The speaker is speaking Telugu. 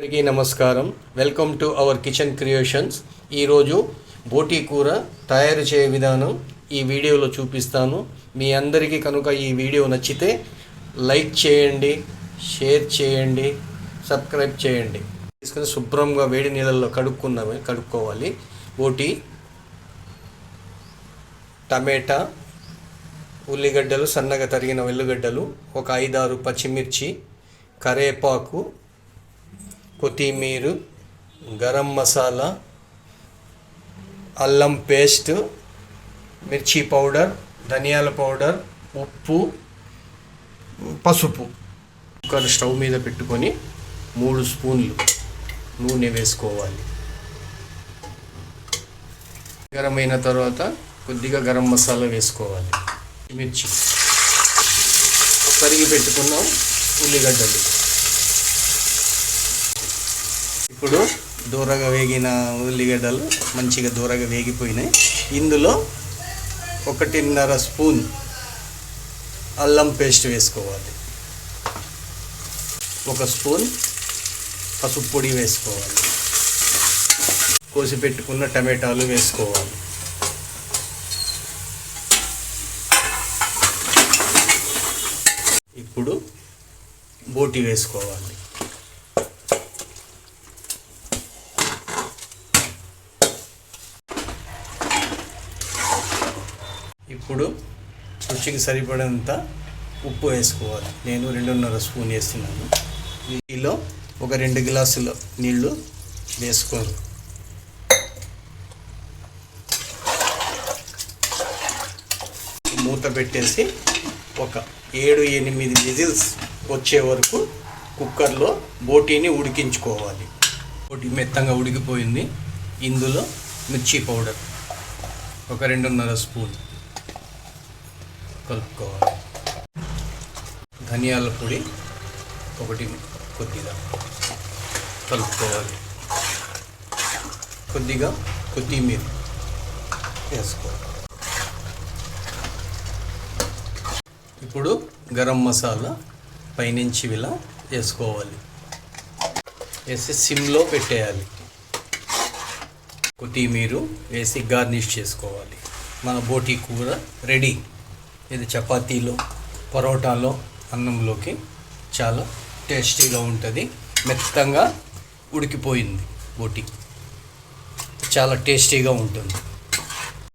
అందరికీ నమస్కారం. Welcome to our kitchen creations ఈరోజు బోటీ కూర తయారు చేయ విధానం ఈ వీడియోలో చూపిస్తాను. మీ అందరికీ కనుక ఈ వీడియో నచ్చితే లైక్ చేయండి షేర్ చేయండి సబ్స్క్రైబ్ చేయండి. తీసుకొని శుభ్రంగా వేడి నీళ్ళల్లో కడుక్కున్నామే కడుక్కోవాలి. బోటీ టమాటా ఉల్లిగడ్డలు సన్నగా తరిగిన వెల్లుగడ్డలు ఒక ఐదారు పచ్చిమిర్చి కరేపాకు కొత్తిమీర గరం మసాలా అల్లం పేస్ట్ మిర్చి పౌడర్ ధనియాల పౌడర్ ఉప్పు పసుపు. కుక్కర్ స్టవ్ మీద పెట్టుకొని మూడు స్పూన్లు నూనె వేసుకోవాలి. గరమైన తర్వాత కొద్దిగా గరం మసాలా వేసుకోవాలి. మిర్చి. తరిగి పెట్టుకున్నాం ఉల్లిగడ్డలు. ఇప్పుడు దూరగా వేగిన ఉల్లిగడ్డలు మంచిగా దూరగా వేగిపోయినాయి. ఇందులో ఒకటిన్నర స్పూన్ అల్లం పేస్ట్ వేసుకోవాలి. ఒక స్పూన్ పసుపు పొడి వేసుకోవాలి. కోసి పెట్టుకున్న టమాటాలు వేసుకోవాలి. ఇప్పుడు బోటి వేసుకోవాలి. ఇప్పుడు రుచికి సరిపడంత ఉప్పు వేసుకోవాలి. నేను రెండున్నర స్పూన్ వేస్తున్నాను. వీటిలో ఒక రెండు గ్లాసుల నీళ్ళు వేసుకోరు మూత పెట్టేసి ఒక ఏడు ఎనిమిది విజిల్స్ వచ్చే వరకు కుక్కర్లో బోటీని ఉడికించుకోవాలి. బోటీ మెత్తంగా ఉడికిపోయింది. ఇందులో మిర్చి పౌడర్ ఒక రెండున్నర స్పూన్. కలుపుకోవాలి. ధనియాల పొడి ఒకటి కొద్దిగా కలుపుకోవాలి. కొద్దిగా కొత్తిమీర వేసుకోవాలి. ఇప్పుడు గరం మసాలా పైనుంచి ఇలా వేసుకోవాలి. వేసి సిమ్లో పెట్టేయాలి. కొత్తిమీర వేసి గార్నిష్ చేసుకోవాలి. మన బోటీ కూర రెడీ. ఇది చపాతీలో పరోటాలో అన్నంలోకి చాలా టేస్టీగా ఉంటుంది. మెత్తంగా ఉడికిపోయింది బోటి. చాలా టేస్టీగా ఉంటుంది.